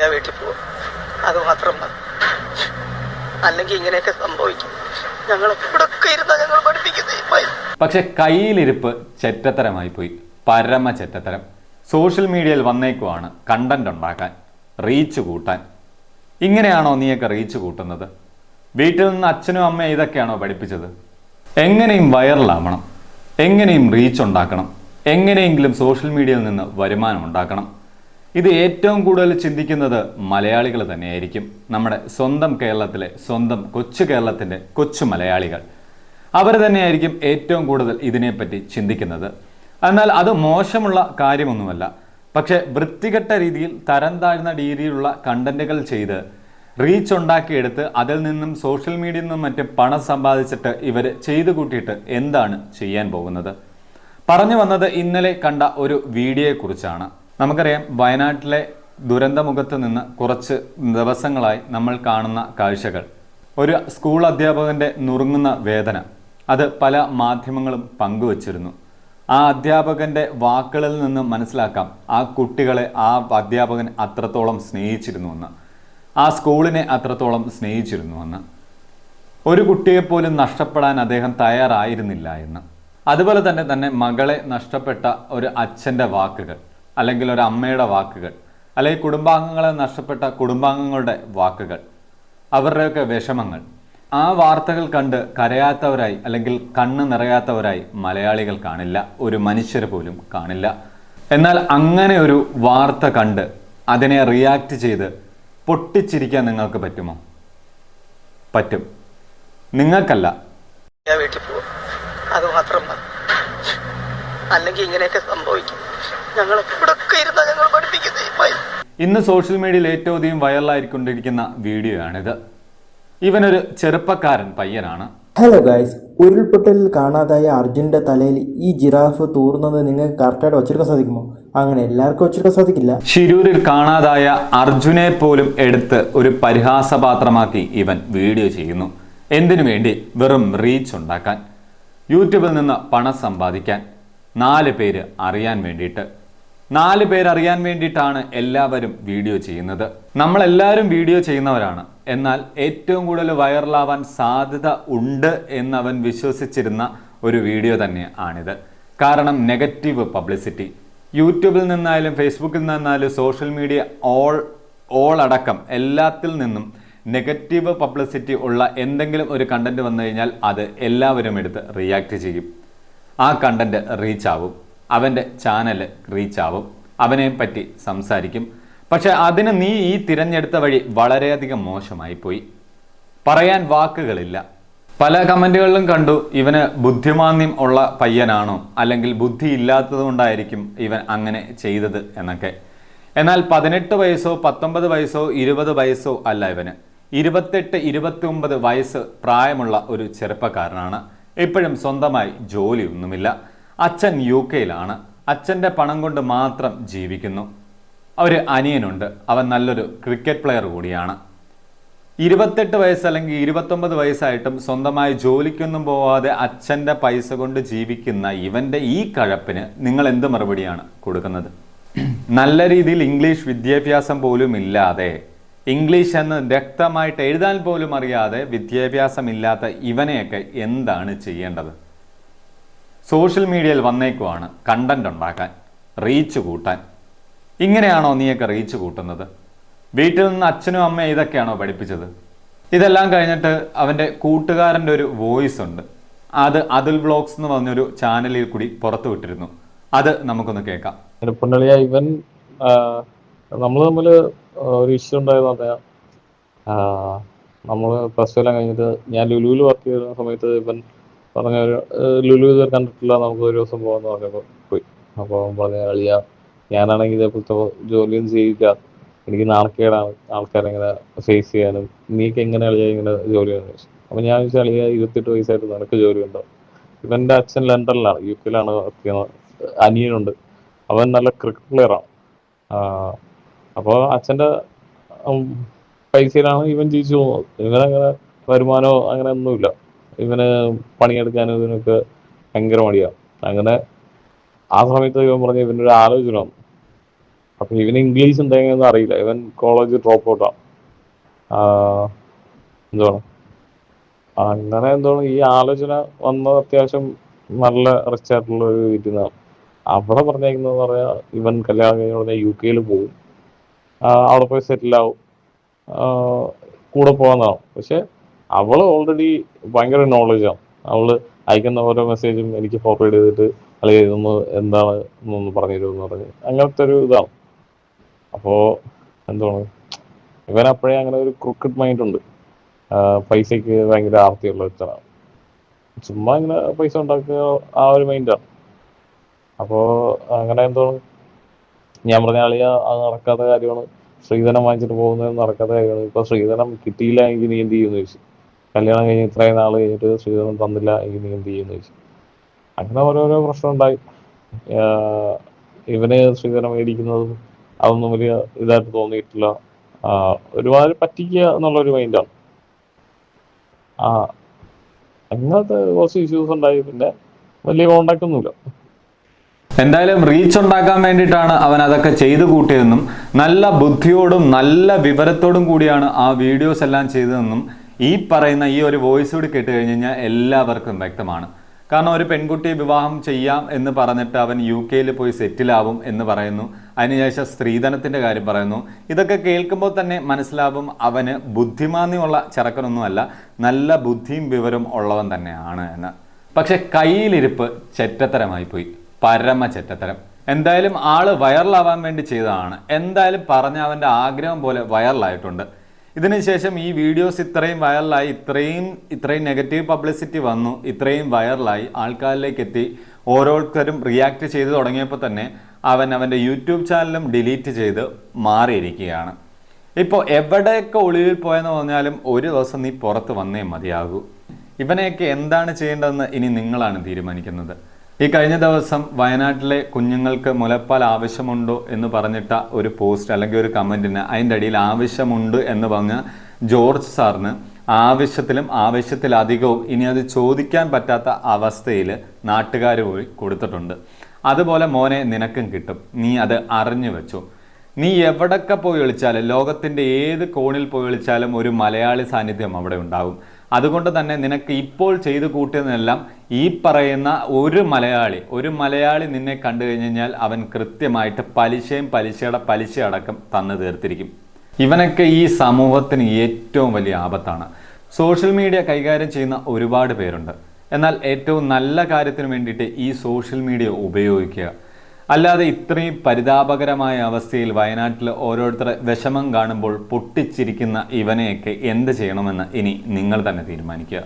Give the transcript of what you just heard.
ഞാൻ വീട്ടിൽ പോകും അത് മാത്രം മതി. അല്ലെങ്കിൽ ഇങ്ങനെയൊക്കെ സംഭവിക്കും. പക്ഷെ കയ്യിലിരിപ്പ് ചെറ്റത്തരമായി പോയി. പരമ ചെറ്റത്തരം. സോഷ്യൽ മീഡിയയിൽ വന്നേക്കുവാണ് കണ്ടന്റ് ഉണ്ടാക്കാൻ റീച്ച് കൂട്ടാൻ. ഇങ്ങനെയാണോ നീയൊക്കെ റീച്ച് കൂട്ടുന്നത്? വീട്ടിൽ നിന്ന് അച്ഛനും അമ്മയും ഇതൊക്കെയാണോ പഠിപ്പിച്ചത്? എങ്ങനെയും വൈറലാവണം എങ്ങനെയും റീച്ച് ഉണ്ടാക്കണം. എങ്ങനെയെങ്കിലും സോഷ്യൽ മീഡിയയിൽ നിന്ന് വരുമാനം ഉണ്ടാക്കണം. ഇത് ഏറ്റവും കൂടുതൽ ചിന്തിക്കുന്നത് മലയാളികൾ തന്നെയായിരിക്കും. നമ്മുടെ സ്വന്തം കേരളത്തിലെ സ്വന്തം കൊച്ചു കേരളത്തിന്റെ കൊച്ചു മലയാളികൾ. അവർ തന്നെയായിരിക്കും ഏറ്റവും കൂടുതൽ ഇതിനെപ്പറ്റി ചിന്തിക്കുന്നത്. എന്നാൽ അത് മോശമുള്ള കാര്യമൊന്നുമല്ല. പക്ഷേ വൃത്തികെട്ട രീതിയിൽ തരം താഴ്ന്ന രീതിയിലുള്ള കണ്ടന്റുകൾ ചെയ്ത് റീച്ച് ഉണ്ടാക്കിയെടുത്ത് അതിൽ നിന്നും സോഷ്യൽ മീഡിയയിൽ നിന്നും മറ്റും പണം സമ്പാദിച്ചിട്ട് ഇവർ ചെയ്തു കൂട്ടിയിട്ട് എന്താണ് ചെയ്യാൻ പോകുന്നത്? പറഞ്ഞു വന്നത് ഇന്നലെ കണ്ട ഒരു വീഡിയോയെക്കുറിച്ചാണ്. നമുക്കറിയാം വയനാട്ടിലെ ദുരന്തമുഖത്ത് നിന്ന് കുറച്ച് ദിവസങ്ങളായി നമ്മൾ കാണുന്ന കാഴ്ചകൾ. ഒരു സ്കൂൾ അധ്യാപകന്റെ നുറുങ്ങുന്ന വേദന. അത് പല മാധ്യമങ്ങളും പങ്കുവച്ചിരുന്നു. ആ അധ്യാപകന്റെ വാക്കുകളിൽ നിന്ന് മനസ്സിലാക്കാം ആ കുട്ടികളെ ആ അധ്യാപകൻ അത്രത്തോളം സ്നേഹിച്ചിരുന്നുവെന്ന്. ആ സ്കൂളിനെ അത്രത്തോളം സ്നേഹിച്ചിരുന്നുവെന്ന്. ഒരു കുട്ടിയെപ്പോലും നഷ്ടപ്പെടാൻ അദ്ദേഹം തയ്യാറായിരുന്നില്ല എന്ന്. അതുപോലെ തന്നെ തന്നെ മകളെ നഷ്ടപ്പെട്ട ഒരു അച്ഛന്റെ വാക്കുകൾ. അല്ലെങ്കിൽ ഒരു അമ്മയുടെ വാക്കുകൾ അല്ലെങ്കിൽ കുടുംബാംഗങ്ങളെ നഷ്ടപ്പെട്ട കുടുംബാംഗങ്ങളുടെ വാക്കുകൾ അവരുടെയൊക്കെ വിഷമങ്ങൾ. ആ വാർത്തകൾ കണ്ട് കരയാത്തവരായി അല്ലെങ്കിൽ കണ്ണ് നിറയാത്തവരായി മലയാളികൾ കാണില്ല ഒരു മനുഷ്യർ പോലും കാണില്ല. എന്നാൽ അങ്ങനെ ഒരു വാർത്ത കണ്ട് അതിനെ റിയാക്ട് ചെയ്ത് പൊട്ടിച്ചിരിക്കാൻ നിങ്ങൾക്ക് പറ്റുമോ? പറ്റും. നിങ്ങൾക്കല്ല. വീട്ടിൽ പോകും അത് മാത്രം അല്ലെങ്കിൽ ഇങ്ങനെയൊക്കെ സംഭവിക്കും. ഞങ്ങൾ ഇവിടൊക്കെ ഇരുന്നാ ഞങ്ങൾ പഠിപ്പിക്കുന്നത് ഇന്ന് സോഷ്യൽ മീഡിയയിൽ ഏറ്റവും അധികം വൈറലായിക്കൊണ്ടിരിക്കുന്ന വീഡിയോയാണിത് ഇവനൊരു ചെറുപ്പക്കാരൻ പയ്യനാണ്. ഹലോ ഗായ്സ് ഉരുൾപൊട്ടലിൽ കാണാതായ അർജുന്റെ തലയിൽ ഈ ജിറാഫ് തൂർന്നത് നിങ്ങൾക്ക് കറക്റ്റായിട്ട് വച്ചിരിക്കാൻ സാധിക്കുമോ? അങ്ങനെ എല്ലാവർക്കും വച്ചിരിക്കാൻ സാധിക്കില്ല. ശിരൂരിൽ കാണാതായ അർജുനെ പോലും എടുത്ത് ഒരു പരിഹാസപാത്രമാക്കി ഇവൻ വീഡിയോ ചെയ്യുന്നു. എന്തിനു വേണ്ടി? വെറും റീച്ച് ഉണ്ടാക്കാൻ. യൂട്യൂബിൽ നിന്ന് പണം സമ്പാദിക്കാൻ. നാല് പേര് അറിയാൻ വേണ്ടിയിട്ട്. നാല് പേർ അറിയാൻ വേണ്ടിയിട്ടാണ് എല്ലാവരും വീഡിയോ ചെയ്യുന്നത്. നമ്മളെല്ലാവരും വീഡിയോ ചെയ്യുന്നവരാണ്. എന്നാൽ ഏറ്റവും കൂടുതൽ വൈറലാവാൻ സാധ്യത ഉണ്ട് എന്നവൻ വിശ്വസിച്ചിരുന്ന ഒരു വീഡിയോ തന്നെ ആണിത്. കാരണം നെഗറ്റീവ് പബ്ലിസിറ്റി. യൂട്യൂബിൽ നിന്നായാലും ഫേസ്ബുക്കിൽ നിന്നായാലും സോഷ്യൽ മീഡിയ ഓൾ ഓൾ അടക്കം എല്ലാത്തിൽ നിന്നും നെഗറ്റീവ് പബ്ലിസിറ്റി ഉള്ള എന്തെങ്കിലും ഒരു കണ്ടന്റ് വന്നു കഴിഞ്ഞാൽ അത് എല്ലാവരും എടുത്ത് റിയാക്ട് ചെയ്യും. ആ കണ്ടന്റ് റീച്ച് ആവും. അവന്റെ ചാനൽ റീച്ച് ആവും അവനെ പറ്റി സംസാരിക്കും. പക്ഷെ അതിന് നീ ഈ തിരഞ്ഞെടുത്ത വഴി വളരെയധികം മോശമായി പോയി പറയാൻ വാക്കുകളില്ല. പല കമന്റുകളിലും കണ്ടു ഇവന് ബുദ്ധിമാന്യം ഉള്ള പയ്യനാണോ? അല്ലെങ്കിൽ ബുദ്ധി ഇല്ലാത്തത് കൊണ്ടായിരിക്കും ഇവൻ അങ്ങനെ ചെയ്തത് എന്നൊക്കെ. എന്നാൽ പതിനെട്ട് വയസ്സോ പത്തൊമ്പത് വയസ്സോ ഇരുപത് വയസ്സോ അല്ല ഇവന്. ഇരുപത്തെട്ട് ഇരുപത്തി ഒമ്പത് വയസ്സ് പ്രായമുള്ള ഒരു ചെറുപ്പക്കാരനാണ്. എപ്പോഴും സ്വന്തമായി ജോലിയൊന്നുമില്ല. അച്ഛൻ യു കെയിലാണ്. അച്ഛന്റെ പണം കൊണ്ട് മാത്രം ജീവിക്കുന്നു. ഒരു അനിയനുണ്ട്. അവൻ നല്ലൊരു ക്രിക്കറ്റ് പ്ലെയർ കൂടിയാണ്. ഇരുപത്തെട്ട് വയസ്സ് അല്ലെങ്കിൽ ഇരുപത്തൊമ്പത് വയസ്സായിട്ടും സ്വന്തമായി ജോലിക്കൊന്നും പോവാതെ അച്ഛന്റെ പൈസ കൊണ്ട് ജീവിക്കുന്ന ഇവന്റെ ഈ കഴപ്പിന് നിങ്ങൾ എന്ത് മറുപടിയാണ് കൊടുക്കുന്നത്? നല്ല രീതിയിൽ ഇംഗ്ലീഷ് വിദ്യാഭ്യാസം പോലും ഇല്ലാതെ ഇംഗ്ലീഷ് എന്ന് വ്യക്തമായിട്ട് എഴുതാൻ പോലും അറിയാതെ വിദ്യാഭ്യാസമില്ലാത്ത ഇവനെയൊക്കെ എന്താണ് ചെയ്യേണ്ടത്? സോഷ്യൽ മീഡിയയിൽ വന്നേക്കുവാണ് കണ്ടന്റ് ഉണ്ടാക്കാൻ റീച്ച് കൂട്ടാൻ. ഇങ്ങനെയാണോ നീയൊക്കെ റീച്ച് കൂട്ടുന്നത്? വീട്ടിൽ നിന്ന് അച്ഛനും അമ്മയും ഇതൊക്കെയാണോ പഠിപ്പിച്ചത്? ഇതെല്ലാം കഴിഞ്ഞിട്ട് അവന്റെ കൂട്ടുകാരന്റെ ഒരു വോയിസ് ഉണ്ട്. അത് അതിൽ വ്ളോഗ്സ് എന്ന് പറഞ്ഞൊരു ചാനലിൽ കൂടി പുറത്തു വിട്ടിരുന്നു. അത് നമുക്കൊന്ന് കേൾക്കാം. പുന്നളിയ ഇവൻ നമ്മൾ തമ്മിൽ ഒരു ഇഷ്യൂ ഉണ്ടായെന്ന് പറഞ്ഞാൽ നമ്മൾ പ്ലസ് ടു എല്ലാം കഴിഞ്ഞിട്ട് ഞാൻ ലുലുവിൽ വർക്ക് ചെയ്യുന്ന സമയത്ത് ഇവൻ പറഞ്ഞ ഒരു ലുലു ഇതുവരെ കണ്ടിട്ടില്ല. നമുക്ക് ഒരു ദിവസം പോകാന്ന് പറഞ്ഞപ്പോൾ പോയി. അപ്പോൾ അവൻ പറഞ്ഞ അളിയ ഞാനാണെങ്കിൽ ഇതേപോലത്തെ ജോലിയൊന്നും ചെയ്യില്ല. എനിക്ക് നാണക്കേടാണ് ആൾക്കാരെങ്ങനെ ഫേസ് ചെയ്യാനും. നീക്ക് എങ്ങനെ അളിയ ഇങ്ങനെ ജോലി ചോദിച്ചു അപ്പോൾ ഞാൻ ചോദിച്ചാൽ അളിയ ഇരുപത്തെട്ട് വയസ്സായിട്ട് നിനക്ക് ജോലി ഉണ്ടോ? ഇവന്റെ അച്ഛൻ ലണ്ടനിലാണ് യു കെയിലാണ് വർക്ക് ചെയ്യുന്നത്. അനിയനുണ്ട്. അവൻ നല്ല ക്രിക്കറ്റ് പ്ലെയറാണ് അപ്പോൾ അച്ഛന്റെ പൈസയിലാണ് ഇവൻ ജീവിച്ചു പോകുന്നത്. ഇവനങ്ങനെ വരുമാനമോ അങ്ങനെ ഒന്നുമില്ല. ഇവന് പണിയെടുക്കാനും ഇതിനൊക്കെ ഭയങ്കര മടിയാണ് അങ്ങനെ ആ സമയത്ത് ഇവൻ പറഞ്ഞ ഇവനൊരു ആലോചന വന്നു അപ്പൊ ഇവന് ഇംഗ്ലീഷ് എന്തെങ്കിലും അറിയില്ല. ഇവൻ കോളേജ് ഡ്രോപ്പ് ഔട്ടാണ് എന്താണ് അങ്ങനെ എന്താണ്? ഈ ആലോചന വന്നത് അത്യാവശ്യം നല്ല റിച്ച് ആയിട്ടുള്ള ഒരു വീട്ടിൽ നിന്നാണ്. അവിടെ പറഞ്ഞേക്കുന്നത് പറയാ ഇവൻ കല്യാണം കഴിഞ്ഞ യു കെയിൽ പോകും അവിടെ പോയി സെറ്റിൽ ആവും. കൂടെ പോകാന്നാവും പക്ഷെ അവൾ ഓൾറെഡി ഭയങ്കര നോളജാണ് അവൾ അയക്കുന്ന ഓരോ മെസ്സേജും എനിക്ക് ഫോർവേഡ് ചെയ്തിട്ട് അല്ലെങ്കിൽ ഇതൊന്ന് എന്താണ് എന്നൊന്ന് പറഞ്ഞു തരുമെന്ന് പറഞ്ഞ് അങ്ങനത്തെ ഒരു ഇതാണ്. അപ്പോ എന്താണ്? ഇവൻ അപ്പോഴേ അങ്ങനെ ഒരു ക്രിക്കറ്റ് മൈൻഡ് ഉണ്ട്. പൈസയ്ക്ക് ഭയങ്കര ആർത്തിയുള്ള ഒരുത്തനാണ്. ചുമ്മാ ഇങ്ങനെ പൈസ ഉണ്ടാക്കുക ആ ഒരു മൈൻഡാണ് അപ്പോ അങ്ങനെ എന്താണ്? ഞാൻ പറഞ്ഞ ആളിയ അത് നടക്കാത്ത കാര്യമാണ്. ശ്രീധനം വാങ്ങിച്ചിട്ട് പോകുന്നത് നടക്കാത്ത കാര്യമാണ്. ഇപ്പൊ ശ്രീധനം കിട്ടിയില്ല എങ്കിൽ നീ എന്ത് ചെയ്യുമെന്ന് ചോദിച്ചു. കല്യാണം കഴിഞ്ഞ് ഇത്രയും നാൾ കഴിഞ്ഞിട്ട് സ്ത്രീധനം തന്നില്ല എങ്കിൽ നീ എന്ത് ചെയ്യുമെന്ന് ചോദിച്ചു. അങ്ങനെ ഓരോരോ പ്രശ്നം ഉണ്ടായി ഇവന് സ്ത്രീധനം മേടിക്കുന്നതും അതൊന്നും വലിയ ഇതായിട്ട് തോന്നിയിട്ടില്ല. ഒരുപാട് പറ്റിക്കുക എന്നുള്ള ഒരു മൈൻഡാണ്. ആ അങ്ങനത്തെ കുറച്ച് ഇഷ്യൂസ് ഉണ്ടായി. പിന്നെ വലിയ കോണ്ടാക്ട് ഒന്നുമില്ല. എന്തായാലും റീച്ച് ഉണ്ടാക്കാൻ വേണ്ടിയിട്ടാണ് അവൻ അതൊക്കെ ചെയ്തു കൂട്ടിയതെന്നും നല്ല ബുദ്ധിയോടും നല്ല വിവരത്തോടും കൂടിയാണ് ആ വീഡിയോസ് എല്ലാം ചെയ്തതെന്നും ഈ പറയുന്ന ഈ ഒരു വോയിസ് കൂടി കേട്ട് കഴിഞ്ഞ് കഴിഞ്ഞാൽ എല്ലാവർക്കും വ്യക്തമാണ്. കാരണം ഒരു പെൺകുട്ടിയെ വിവാഹം ചെയ്യാം എന്ന് പറഞ്ഞിട്ട് അവൻ യു കെയിൽ പോയി സെറ്റിലാവും എന്ന് പറയുന്നു. അതിനുശേഷം സ്ത്രീധനത്തിന്റെ കാര്യം പറയുന്നു. ഇതൊക്കെ കേൾക്കുമ്പോൾ തന്നെ മനസ്സിലാവും അവന് ബുദ്ധിമാന്യമുള്ള ചെറുക്കനൊന്നുമല്ല നല്ല ബുദ്ധിയും വിവരവും ഉള്ളവൻ തന്നെയാണ് എന്ന്. പക്ഷെ കയ്യിലിരിപ്പ് ചെറ്റത്തരമായി പോയി. പരമ ചെറ്റത്തരം. എന്തായാലും ആൾ വൈറലാവാൻ വേണ്ടി ചെയ്തതാണ്. എന്തായാലും പറഞ്ഞ അവന്റെ ആഗ്രഹം പോലെ വൈറലായിട്ടുണ്ട് ഇതിനുശേഷം ഈ വീഡിയോസ് ഇത്രയും വൈറലായി ഇത്രയും ഇത്രയും നെഗറ്റീവ് പബ്ലിസിറ്റി വന്നു ഇത്രയും വൈറലായി ആൾക്കാരിലേക്ക് എത്തി ഓരോരുത്തരും റിയാക്ട് ചെയ്ത് തുടങ്ങിയപ്പോൾ തന്നെ അവൻ അവന്റെ യൂട്യൂബ് ചാനലും ഡിലീറ്റ് ചെയ്ത് മാറിയിരിക്കുകയാണ്. ഇപ്പോൾ എവിടെയൊക്കെ ഒളിവിൽ പോയെന്ന് പറഞ്ഞാലും ഒരു ദിവസം നീ പുറത്ത് വന്നേ മതിയാകൂ. ഇവനെയൊക്കെ എന്താണ് ചെയ്യേണ്ടതെന്ന് ഇനി നിങ്ങളാണ് തീരുമാനിക്കുന്നത്. ഈ കഴിഞ്ഞ ദിവസം വയനാട്ടിലെ കുഞ്ഞുങ്ങൾക്ക് മുലപ്പാൽ ആവശ്യമുണ്ടോ എന്ന് പറഞ്ഞിട്ട ഒരു പോസ്റ്റ് അല്ലെങ്കിൽ ഒരു കമന്റിന് അതിന്റെ അടിയിൽ ആവശ്യമുണ്ട് എന്ന് പറഞ്ഞ ജോർജ് സാറിന് ആവശ്യത്തിലും ആവശ്യത്തിലധികവും ഇനി അത് ചോദിക്കാൻ പറ്റാത്ത അവസ്ഥയിൽ നാട്ടുകാർ പോയി കൊടുത്തിട്ടുണ്ട്. അതുപോലെ മോനെ നിനക്കും കിട്ടും. നീ അത് അറിഞ്ഞു വെച്ചു. നീ എവിടൊക്കെ പോയി വിളിച്ചാലും ലോകത്തിന്റെ ഏത് കോണിൽ പോയി വിളിച്ചാലും ഒരു മലയാളി സാന്നിധ്യം അവിടെ ഉണ്ടാകും അതുകൊണ്ട് തന്നെ നിനക്ക് ഇപ്പോൾ ചെയ്തു കൂട്ടിയതെല്ലാം ഈ പറയുന്ന ഒരു മലയാളി ഒരു മലയാളി നിന്നെ കണ്ടു കഴിഞ്ഞ് കഴിഞ്ഞാൽ അവൻ കൃത്യമായിട്ട് പലിശയും പലിശയുടെ പലിശ അടക്കം തന്നു തീർത്തിരിക്കും. ഇവനൊക്കെ ഈ സമൂഹത്തിന് ഏറ്റവും വലിയ ആപത്താണ്. സോഷ്യൽ മീഡിയ കൈകാര്യം ചെയ്യുന്ന ഒരുപാട് പേരുണ്ട്. എന്നാൽ ഏറ്റവും നല്ല കാര്യത്തിന് വേണ്ടിയിട്ട് ഈ സോഷ്യൽ മീഡിയ ഉപയോഗിക്കുക. അല്ലാതെ ഇത്രയും പരിതാപകരമായ അവസ്ഥയിൽ വയനാട്ടിൽ ഓരോരുത്തർ വിഷമം കാണുമ്പോൾ പൊട്ടിച്ചിരിക്കുന്ന ഇവനെയൊക്കെ എന്ത് ചെയ്യണമെന്ന് ഇനി നിങ്ങൾ തന്നെ തീരുമാനിക്കുക.